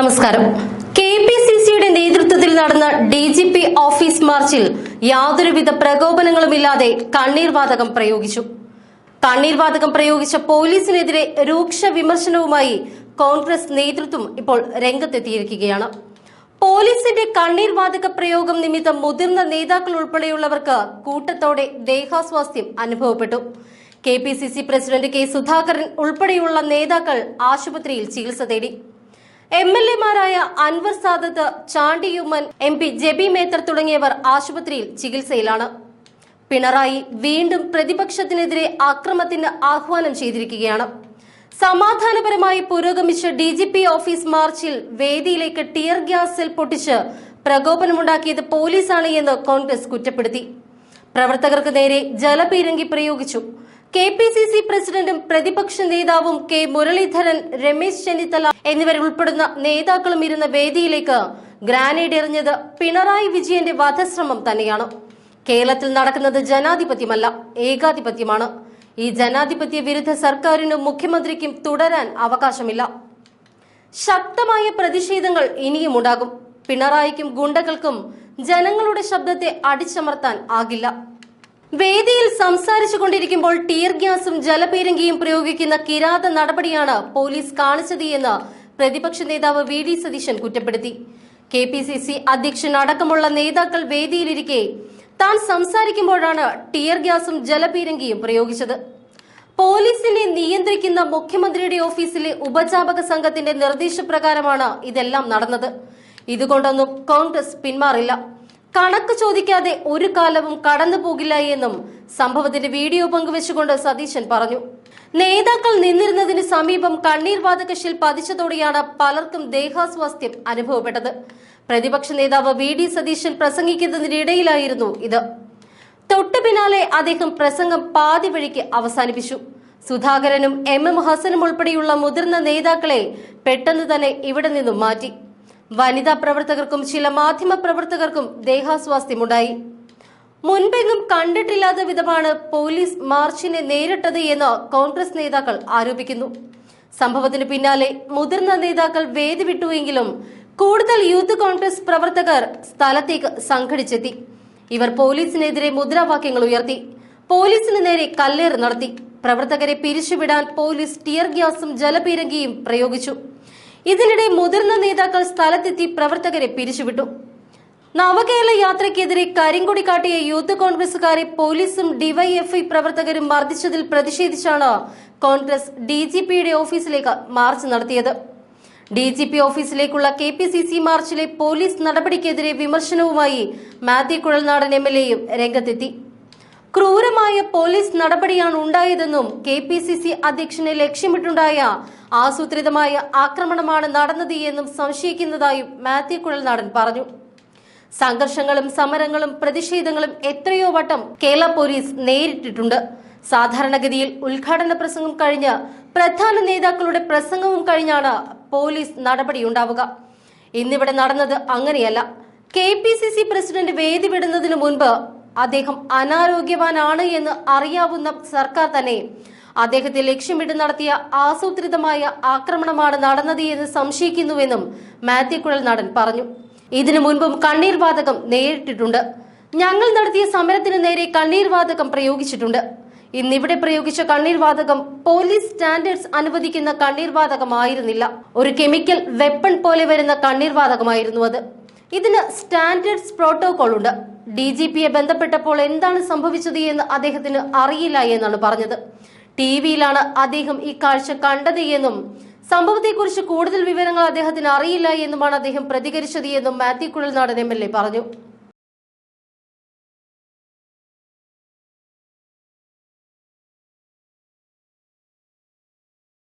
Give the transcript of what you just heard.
നമസ്കാരം. K P C സിയുടെ നേതൃത്വത്തിൽ നടന്ന ഡി ജി പി ഓഫീസ് മാർച്ചിൽ യാതൊരുവിധ പ്രകോപനങ്ങളുമില്ലാതെ കണ്ണീർ വാതകം പ്രയോഗിച്ചു. കണ്ണീർവാതകം പ്രയോഗിച്ച പോലീസിനെതിരെ രൂക്ഷ വിമർശനവുമായി കോൺഗ്രസ് നേതൃത്വം ഇപ്പോൾ രംഗത്തെത്തിയിരിക്കുകയാണ്. പോലീസിന്റെ കണ്ണീർവാതക പ്രയോഗം നിമിത്തം മുതിർന്ന നേതാക്കൾ ഉൾപ്പെടെയുള്ളവർക്ക് കൂട്ടത്തോടെ ദേഹാസ്വാസ്ഥ്യം അനുഭവപ്പെട്ടു. K P C C president K Sudhakaran ഉൾപ്പെടെയുള്ള നേതാക്കൾ ആശുപത്രിയിൽ ചികിത്സ തേടി. എം എൽ എമാരായ അൻവർ സാദത്ത് ചാണ്ടിയുമ്മൻ എം പി ജെബി മേത്തർ തുടങ്ങിയവർ ആശുപത്രിയിൽ ചികിത്സയിലാണ്. പിണറായി വീണ്ടും പ്രതിപക്ഷത്തിനെതിരെ അക്രമത്തിന് ആഹ്വാനം ചെയ്തിരിക്കുകയാണ്. സമാധാനപരമായി പുരോഗമിച്ച ഡി ജി പി ഓഫീസ് മാർച്ചിൽ വേദിയിലേക്ക് ടിയർ ഗ്യാസിൽ പൊട്ടിച്ച് പ്രകോപനമുണ്ടാക്കിയത് പോലീസാണ് എന്ന് കോൺഗ്രസ് കുറ്റപ്പെടുത്തി. പ്രവർത്തകർക്ക് നേരെ ജലപീരങ്കി പ്രയോഗിച്ചു. കെ പി സി സി പ്രസിഡന്റും പ്രതിപക്ഷ നേതാവും കെ മുരളീധരൻ രമേശ് ചെന്നിത്തല എന്നിവരുൾപ്പെടുന്ന നേതാക്കളും ഇരുന്ന വേദിയിലേക്ക് ഗ്രാനേഡ് എറിഞ്ഞത് പിണറായി വിജയന്റെ വധശ്രമം തന്നെയാണ്. കേരളത്തിൽ നടക്കുന്നത് ജനാധിപത്യമല്ല ഏകാധിപത്യമാണ്. ഈ ജനാധിപത്യ വിരുദ്ധ സർക്കാരിനും മുഖ്യമന്ത്രിക്കും തുടരാൻ അവകാശമില്ല. ശക്തമായ പ്രതിഷേധങ്ങൾ ഇനിയും ഉണ്ടാകും. പിണറായിക്കും ഗുണ്ടകൾക്കും ജനങ്ങളുടെ ശബ്ദത്തെ അടിച്ചമർത്താൻ ആകില്ല. വേദിയിൽ സംസാരിച്ചു കൊണ്ടിരിക്കുമ്പോൾ ടീർ ഗ്യാസും ജലപീരങ്കിയും പ്രയോഗിക്കുന്ന കിരാത നടപടിയാണ് പോലീസ് കാണിച്ചത് എന്ന് പ്രതിപക്ഷ നേതാവ് വി ഡി സതീശൻ കുറ്റപ്പെടുത്തി. കെ പി സി സി അധ്യക്ഷൻ അടക്കമുള്ള നേതാക്കൾ വേദിയിലിരിക്കെ താൻ സംസാരിക്കുമ്പോഴാണ് ടീർ ഗ്യാസും ജലപീരങ്കിയും പ്രയോഗിച്ചത്. പോലീസിനെ നിയന്ത്രിക്കുന്ന മുഖ്യമന്ത്രിയുടെ ഓഫീസിലെ ഉപജാപക സംഘത്തിന്റെ നിർദ്ദേശപ്രകാരമാണ് ഇതെല്ലാം നടന്നത്. ഇതുകൊണ്ടൊന്നും കോൺഗ്രസ് പിന്മാറില്ല. കണക്ക് ചോദിക്കാതെ ഒരു കാലവും കടന്നു പോകില്ല എന്നും സംഭവത്തിന്റെ വീഡിയോ പങ്കുവെച്ചുകൊണ്ട് സതീശൻ പറഞ്ഞു. നേതാക്കൾ നിന്നിരുന്നതിന് സമീപം കണ്ണീർ വാതകശിൽ പതിച്ചതോടെയാണ് പലർക്കും ദേഹാസ്വാസ്ഥ്യം അനുഭവപ്പെട്ടത്. പ്രതിപക്ഷ നേതാവ് വി ഡി സതീശൻ പ്രസംഗിക്കുന്നതിനിടയിലായിരുന്നു ഇത്. തൊട്ടു പിന്നാലെ അദ്ദേഹം പ്രസംഗം പാതി വഴിക്ക് അവസാനിപ്പിച്ചു. സുധാകരനും എം എം ഹസനും ഉൾപ്പെടെയുള്ള മുതിർന്ന നേതാക്കളെ പെട്ടെന്ന് തന്നെ ഇവിടെ നിന്നും മാറ്റി. വനിതാ പ്രവർത്തകർക്കും ചില മാധ്യമ പ്രവർത്തകർക്കും ദേഹാസ്വാസ്ഥ്യമുണ്ടായി. മുൻപെങ്ങും കണ്ടിട്ടില്ലാത്ത വിധമാണ് പോലീസ് മാർച്ചിനെ നേരിട്ടത് എന്ന് കോൺഗ്രസ് നേതാക്കൾ ആരോപിക്കുന്നു. സംഭവത്തിന് പിന്നാലെ മുതിർന്ന നേതാക്കൾ വേദി വിട്ടുവെങ്കിലും കൂടുതൽ യൂത്ത് കോൺഗ്രസ് പ്രവർത്തകർ സ്ഥലത്തേക്ക് സംഘടിച്ചെത്തി. ഇവർ പോലീസിനെതിരെ മുദ്രാവാക്യങ്ങൾ ഉയർത്തി പോലീസിന് നേരെ കല്ലേറ് നടത്തി. പ്രവർത്തകരെ പിരിച്ചുവിടാൻ പോലീസ് ടിയർ ഗ്യാസും ജലപീരങ്കിയും പ്രയോഗിച്ചു. ഇതിനിടെ മുതിർന്ന നേതാക്കൾ സ്ഥലത്തെത്തി പ്രവർത്തകരെ പിരിച്ചുവിട്ടു. നവകേരള യാത്രയ്ക്കെതിരെ കരിങ്കൊടി കാട്ടിയ യൂത്ത് കോൺഗ്രസുകാരെ പോലീസും ഡിവൈഎഫ്ഐ പ്രവർത്തകരും മർദ്ദിച്ചതിൽ പ്രതിഷേധിച്ചാണ് കോൺഗ്രസ് ഡി ഓഫീസിലേക്ക് മാർച്ച് നടത്തിയത്. ഡി ഓഫീസിലേക്കുള്ള കെ പി സി സി മാർച്ചിലെ പോലീസ് നടപടിക്കെതിരെ വിമർശനവുമായി മാത്യു കുഴൽനാടൻ എം എൽ എയും രംഗത്തെത്തി. ക്രൂരമായ പോലീസ് നടപടിയാണ് ഉണ്ടായതെന്നും കെ പി സി സി അധ്യക്ഷനെ ലക്ഷ്യമിട്ടുണ്ടായ ആസൂത്രിതമായ ആക്രമണമാണ് നടന്നത് എന്നും സംശയിക്കുന്നതായും മാത്യു കുഴൽനാടൻ പറഞ്ഞു. സംഘർഷങ്ങളും സമരങ്ങളും പ്രതിഷേധങ്ങളും എത്രയോ വട്ടം കേരള പോലീസ് നേരിട്ടിട്ടുണ്ട്. സാധാരണഗതിയിൽ ഉദ്ഘാടന പ്രസംഗം കഴിഞ്ഞ് പ്രധാന നേതാക്കളുടെ പ്രസംഗവും കഴിഞ്ഞാണ് പോലീസ് നടപടിയുണ്ടാവുക ഇന്നിവിടെ നടന്നത് അങ്ങനെയല്ല. K P C C president വേദി വിടുന്നതിനു മുൻപ് അദ്ദേഹം അനാരോഗ്യവാനാണ് എന്ന് അറിയാവുന്ന സർക്കാർ തന്നെ. അദ്ദേഹത്തെ ലക്ഷ്യമിട്ട് നടത്തിയ ആസൂത്രിതമായ ആക്രമണമാണ് നടന്നത് എന്ന് സംശയിക്കുന്നുവെന്നും മാത്യു നടൻ പറഞ്ഞു. ഇതിനു മുൻപും കണ്ണീർ വാതകം നേരിട്ടിട്ടുണ്ട്. ഞങ്ങൾ നടത്തിയ സമരത്തിന് നേരെ കണ്ണീർ വാതകം പ്രയോഗിച്ചിട്ടുണ്ട്. ഇന്നിവിടെ പ്രയോഗിച്ച കണ്ണീർ വാതകം പോലീസ് സ്റ്റാൻഡേർഡ്സ് അനുവദിക്കുന്ന കണ്ണീർ വാതകമായിരുന്നില്ല. ഒരു കെമിക്കൽ വെപ്പൺ പോലെ വരുന്ന കണ്ണീർ വാതകമായിരുന്നു അത്. ഇതിന് സ്റ്റാൻഡേർഡ്സ് പ്രോട്ടോകോൾ ഉണ്ട്. ഡി ജി പിയെ ബന്ധപ്പെട്ടപ്പോൾ എന്താണ് സംഭവിച്ചത് എന്ന് അദ്ദേഹത്തിന് അറിയില്ല എന്നാണ് പറഞ്ഞത്. ടി വിയിലാണ് അദ്ദേഹം ഈ കാഴ്ച കണ്ടത് എന്നും സംഭവത്തെക്കുറിച്ച് കൂടുതൽ വിവരങ്ങൾ അദ്ദേഹത്തിന് അറിയില്ല എന്നുമാണ് അദ്ദേഹം പ്രതികരിച്ചത് എന്നും മാത്യു കുഴൽനാടൻ എ പറഞ്ഞു.